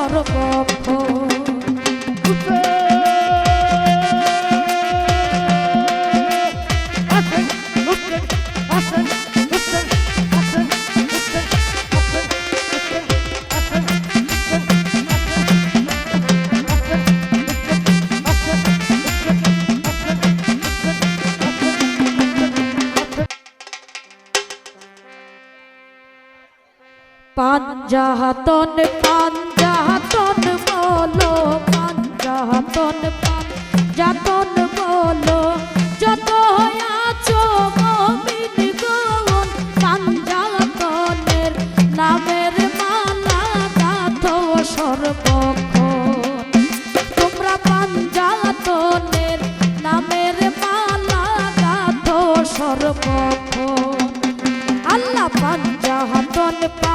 সর্বক্ষ পাঞ্জাহাতন পাঞ্জাহাতন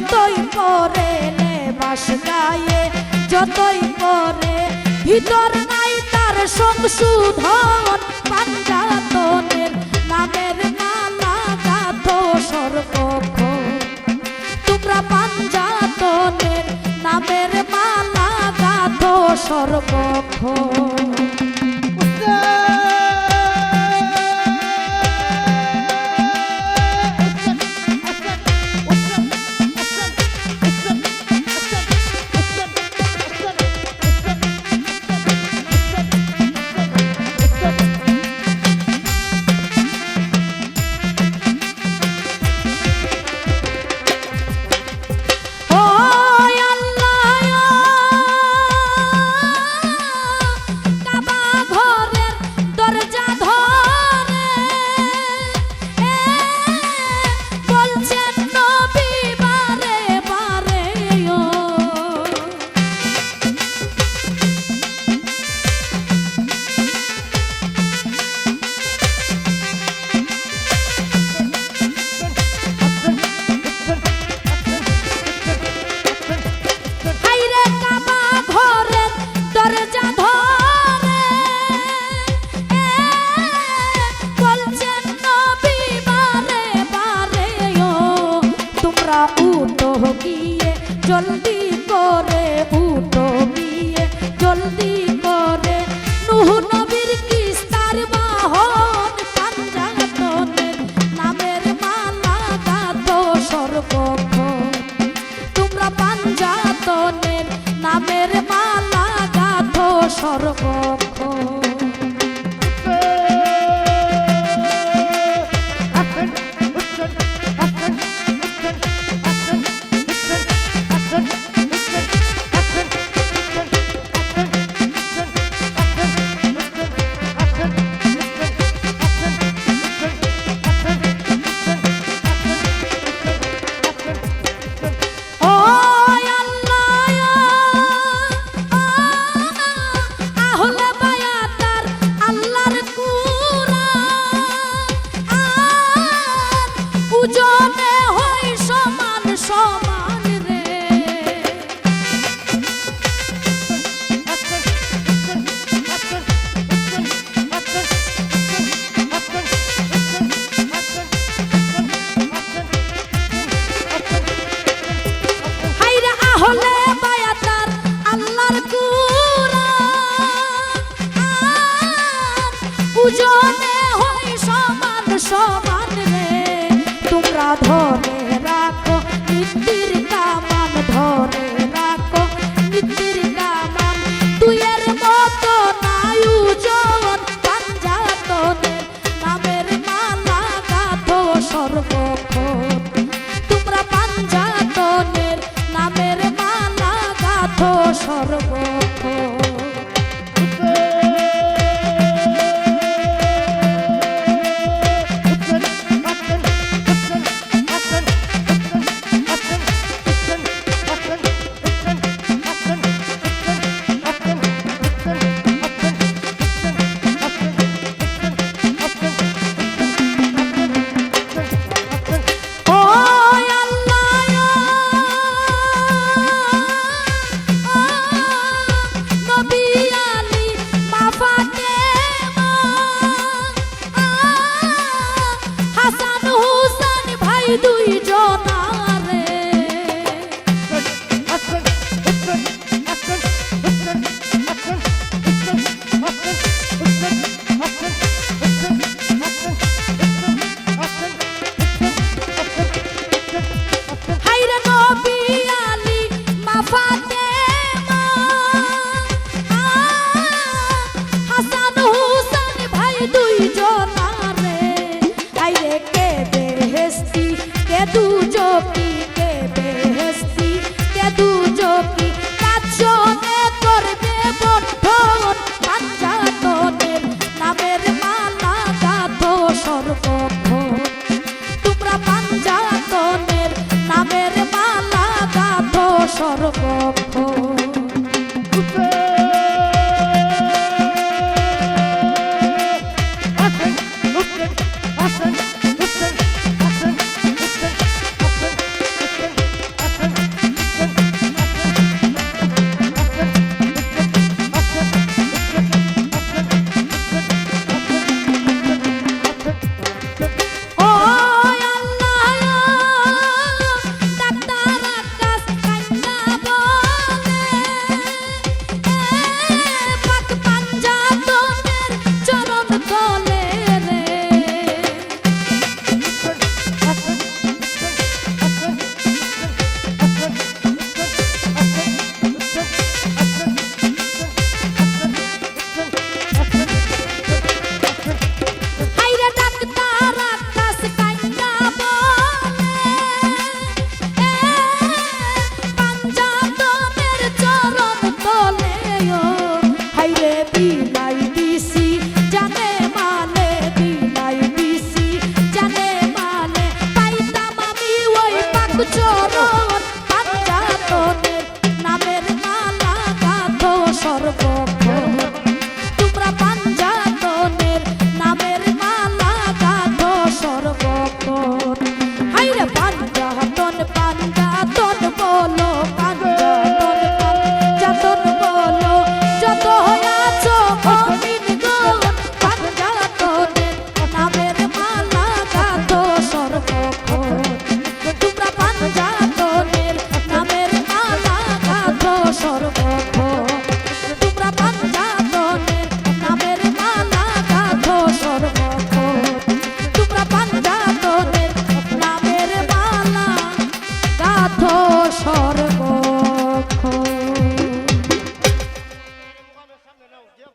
যতই পরে লে বাস গায়ে, যতই পরে ভিতর নাই তার সংশোধন, পাঞ্জাতনের নামের মালা গাথো সর্বক্ষণ তোমরা পাঞ্জাতনের নামের মালা গাথো সর্বক্ষণ গাথো